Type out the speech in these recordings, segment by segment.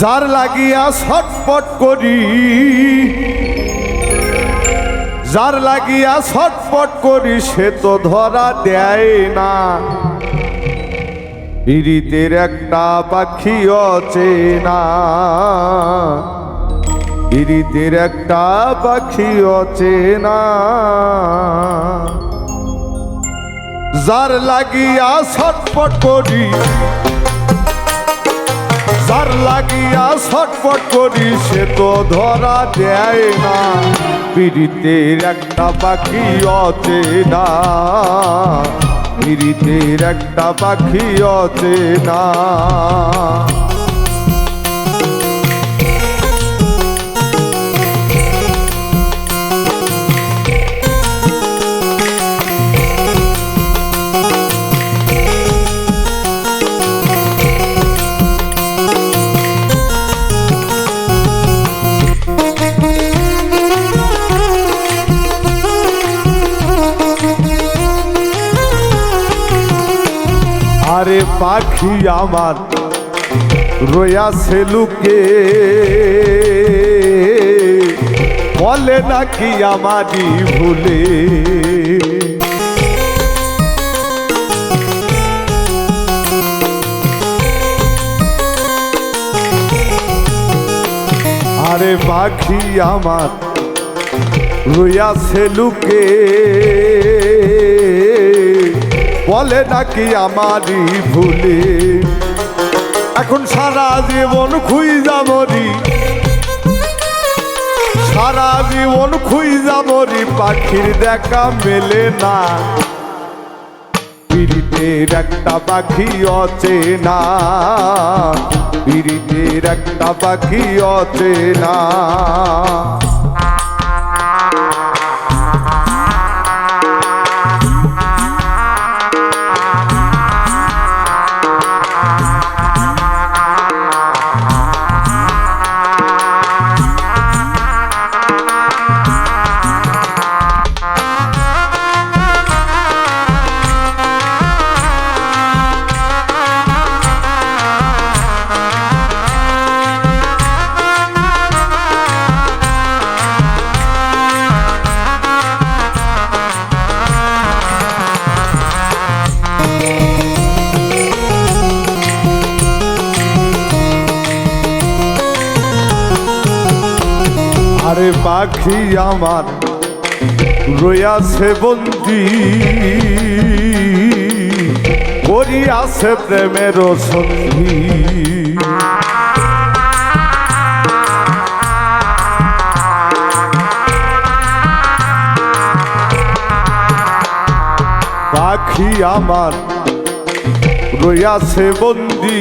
যার লাগিয়া ছটপট করি, যার লাগিয়া ছটপট করি, সে তো ধরা দেয় না। পিরিতের একটা পাখি অচেনা পিরিতের একটা পাখি অচেনা যার লাগিয়া ছটপট করি যার লাগিয়া ছটফট করি, সে তো ধরা দেয় না। পীড়িতের একটা পাখি অচেনা। পীড়িতের একটা পাখি অচেনা। আরে পাখি আমার রয়াছে লুকে। বলে নাকি আমারই ভুলে। আরে পাখি আমার রয়াছে লুকে। বলে নাকি আমারই ভুলে। এখন সারা জীবন খুঁজা মরি। সারা জীবন খুঁজা মরি, পাখির দেখা মেলে না। পিড়িতের একটা পাখি অচেনা। পিড়িতের একটা পাখি অচেনা। আরে পাখি আমার রয়াছে বন্দি। করিয়াছে প্রেমের সন্ধি। পাখি আমার রয়াছে বন্দি।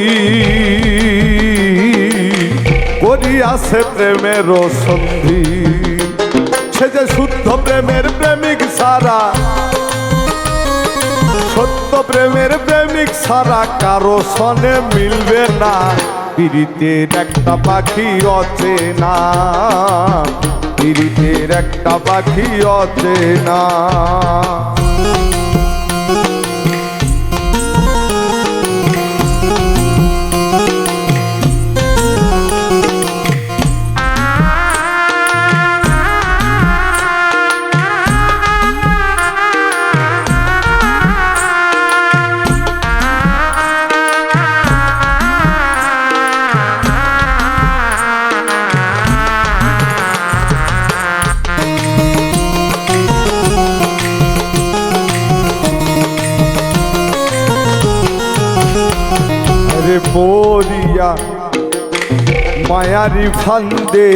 করিয়াছে প্রেমের সন্ধি। সে যে শুদ্ধ প্রেমের প্রেমিক সারা, সত্য প্রেমের প্রেমিক সারা কারও সনে মিলবে না। পিড়িতের একটা পাখি অচেনা, পিড়িতের একটা পাখি অচেনা। পরিয়া মায়ারি ফান্দে।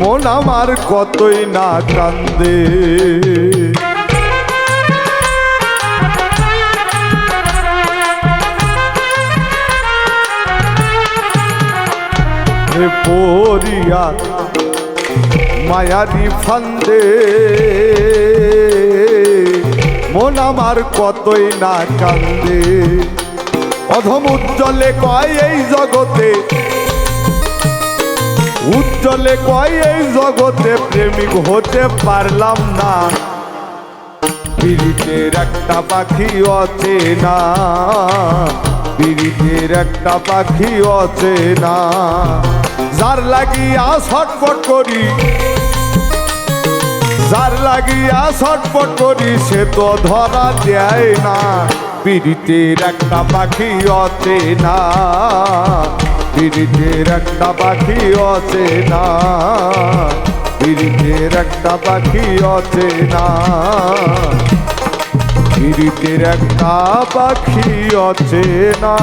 মন আমার কতই না কান্দে। রে পরিয়া, মায়ারি ফান্দে। মন আমার কতই না কান্দে। অধম উজ্জ্বলে কয় এই জগতে? উজ্জ্বলে কয় এই জগতে? প্রেমিক হতে পারলাম না। পীড়িতের একটা পাখি অচে না। পীড়িতের একটা পাখি অচেনা যার লাগিয়া ছটপট করি, যার লাগিয়া ছটপট করি, সে তো ধরা দেয় না। পীড়িতের একটা পাখি অচেনা পীড়িতের একটা পাখি অচেনা পীড়িতের একটা পাখি অচেনা পীড়িতের একটা পাখি অচেনা